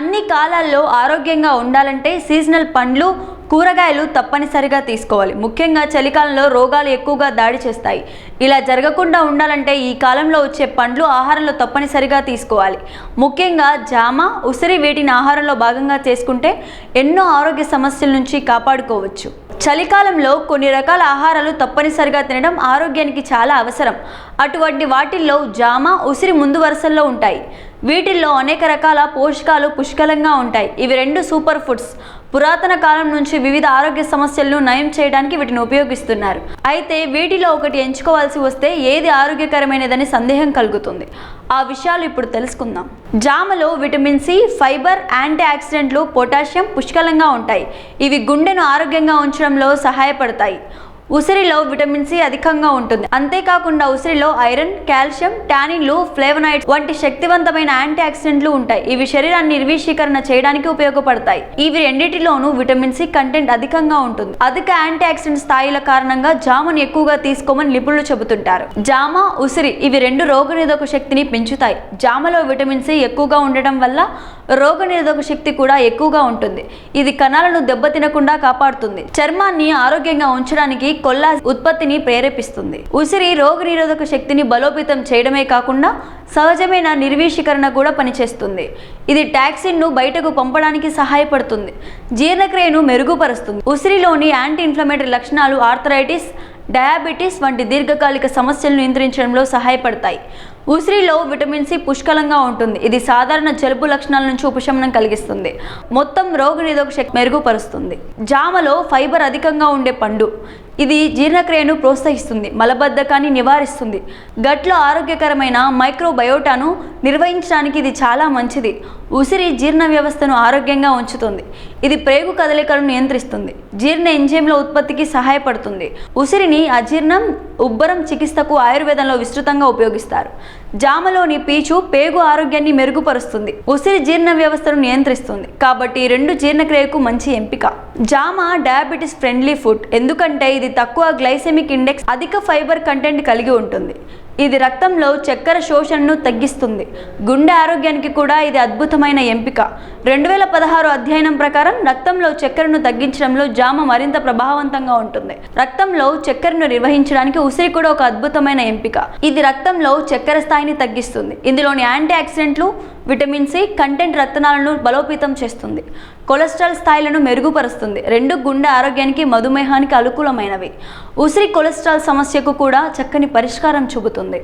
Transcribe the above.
అన్ని కాలాల్లో ఆరోగ్యంగా ఉండాలంటే సీజనల్ పండ్లు కూరగాయలు తప్పనిసరిగా తీసుకోవాలి. ముఖ్యంగా చలికాలంలో రోగాలు ఎక్కువగా దాడి చేస్తాయి. ఇలా జరగకుండా ఉండాలంటే ఈ కాలంలో వచ్చే పండ్లు ఆహారంలో తప్పనిసరిగా తీసుకోవాలి. ముఖ్యంగా జామ ఉసిరి వీటిని ఆహారంలో భాగంగా చేసుకుంటే ఎన్నో ఆరోగ్య సమస్యల నుంచి కాపాడుకోవచ్చు. చలికాలంలో కొన్ని రకాల ఆహారాలు తప్పనిసరిగా తినడం ఆరోగ్యానికి చాలా అవసరం. అటువంటి వాటిల్లో జామ ఉసిరి ముందు వరుసల్లో ఉంటాయి. వీటిల్లో అనేక రకాల పోషకాలు పుష్కలంగా ఉంటాయి. ఇవి రెండు సూపర్ ఫుడ్స్. పురాతన కాలం నుంచి వివిధ ఆరోగ్య సమస్యలను నయం చేయడానికి వీటిని ఉపయోగిస్తున్నారు. అయితే వీటిలో ఒకటి ఎంచుకోవాల్సి వస్తే ఏది ఆరోగ్యకరమైనదని సందేహం కలుగుతుంది. ఆ విషయాలు ఇప్పుడు తెలుసుకుందాం. జామలో విటమిన్ సి ఫైబర్ యాంటీ ఆక్సిడెంట్లు పొటాషియం పుష్కలంగా ఉంటాయి. ఇవి గుండెను ఆరోగ్యంగా ఉంచడంలో సహాయపడతాయి. ఉసిరిలో విటమిన్ సి అధికంగా ఉంటుంది. అంతేకాకుండా ఉసిరిలో ఐరన్ కాల్షియం టానిన్లు ఫ్లేవనాయిడ్స్ వంటి శక్తివంతమైన యాంటీ ఆక్సిడెంట్లు ఉంటాయి. ఇవి శరీరాన్ని నిర్వీషీకరణ చేయడానికి ఉపయోగపడతాయి. ఇవి రెండింటిలోనూ విటమిన్ సి కంటెంట్ అధికంగా ఉంటుంది. అధిక యాంటీ ఆక్సిడెంట్ స్థాయిల కారణంగా జామను ఎక్కువగా తీసుకోమని నిపుణులు చెబుతుంటారు. జామ ఉసిరి ఇవి రెండు రోగనిరోధక శక్తిని పెంచుతాయి. జామలో విటమిన్ సి ఎక్కువగా ఉండటం వల్ల రోగనిరోధక శక్తి కూడా ఎక్కువగా ఉంటుంది. ఇది కణాలను దెబ్బతినకుండా కాపాడుతుంది. చర్మాన్ని ఆరోగ్యంగా ఉంచడానికి కొల్లా ఉత్పత్తిని ప్రేరేపిస్తుంది. ఉసిరి రోగనిరోధక శక్తిని బలోపేతం చేయడమే కాకుండా సహజమైన నిర్వీషీకరణ కూడా పనిచేస్తుంది. ఇది టాక్సిన్ను బయటకు పంపడానికి సహాయపడుతుంది. జీర్ణక్రియను మెరుగుపరుస్తుంది. ఉసిరిలోని యాంటీ ఇన్ఫ్లమేటరీ లక్షణాలు ఆర్థరైటిస్ డయాబెటీస్ వంటి దీర్ఘకాలిక సమస్యలను నియంత్రించడంలో సహాయపడతాయి. ఉసిరిలో విటమిన్ సి పుష్కలంగా ఉంటుంది. ఇది సాధారణ జలుబు లక్షణాల నుంచి ఉపశమనం కలిగిస్తుంది. మొత్తం రోగనిరోధక శక్తి మెరుగుపరుస్తుంది. జామలో ఫైబర్ అధికంగా ఉండే పండు. ఇది జీర్ణక్రియను ప్రోత్సహిస్తుంది మలబద్ధకాన్ని నివారిస్తుంది. గట్లో ఆరోగ్యకరమైన మైక్రోబయోటాను నిర్వహించడానికి ఇది చాలా మంచిది. ఉసిరి జీర్ణ వ్యవస్థను ఆరోగ్యంగా ఉంచుతుంది. ఇది ప్రేగు కదలికలను నియంత్రిస్తుంది. జీర్ణ ఎంజైమ్ల ఉత్పత్తికి సహాయపడుతుంది. ఉసిరిని అజీర్ణం ఉబ్బరం చికిత్సకు ఆయుర్వేదంలో విస్తృతంగా ఉపయోగిస్తారు. జామలోని పీచు పేగు ఆరోగ్యాన్ని మెరుగుపరుస్తుంది. ఉసిరి జీర్ణ వ్యవస్థను నియంత్రిస్తుంది. కాబట్టి రెండు జీర్ణక్రియకు మంచి ఎంపిక. జామ డయాబెటీస్ ఫ్రెండ్లీ ఫుడ్. ఎందుకంటే ఇది తక్కువ గ్లైసెమిక్ ఇండెక్స్ అధిక ఫైబర్ కంటెంట్ కలిగి ఉంటుంది. ఇది రక్తంలో చక్కెర శోషణను తగ్గిస్తుంది. గుండె ఆరోగ్యానికి కూడా ఇది అద్భుతమైన ఎంపిక. రెండు వేల పదహారు అధ్యయనం ప్రకారం రక్తంలో చక్కెరను తగ్గించడంలో జామ మరింత ప్రభావవంతంగా ఉంటుంది. రక్తంలో చక్కెరను నిర్వహించడానికి ఉసిరి కూడా ఒక అద్భుతమైన ఎంపిక. ఇది రక్తంలో చక్కెర స్థాయిని తగ్గిస్తుంది. ఇందులోని యాంటీ ఆక్సిడెంట్లు విటమిన్ సి కంటెంట్ రక్తనాలను బలోపేతం చేస్తుంది. కొలెస్ట్రాల్ స్థాయిలను మెరుగుపరుస్తుంది. రెండు గుండె ఆరోగ్యానికి మధుమేహానికి అనుకూలమైనవి. ఉసిరి కొలెస్ట్రాల్ సమస్యకు కూడా చక్కని పరిష్కారం చూపుతుంది.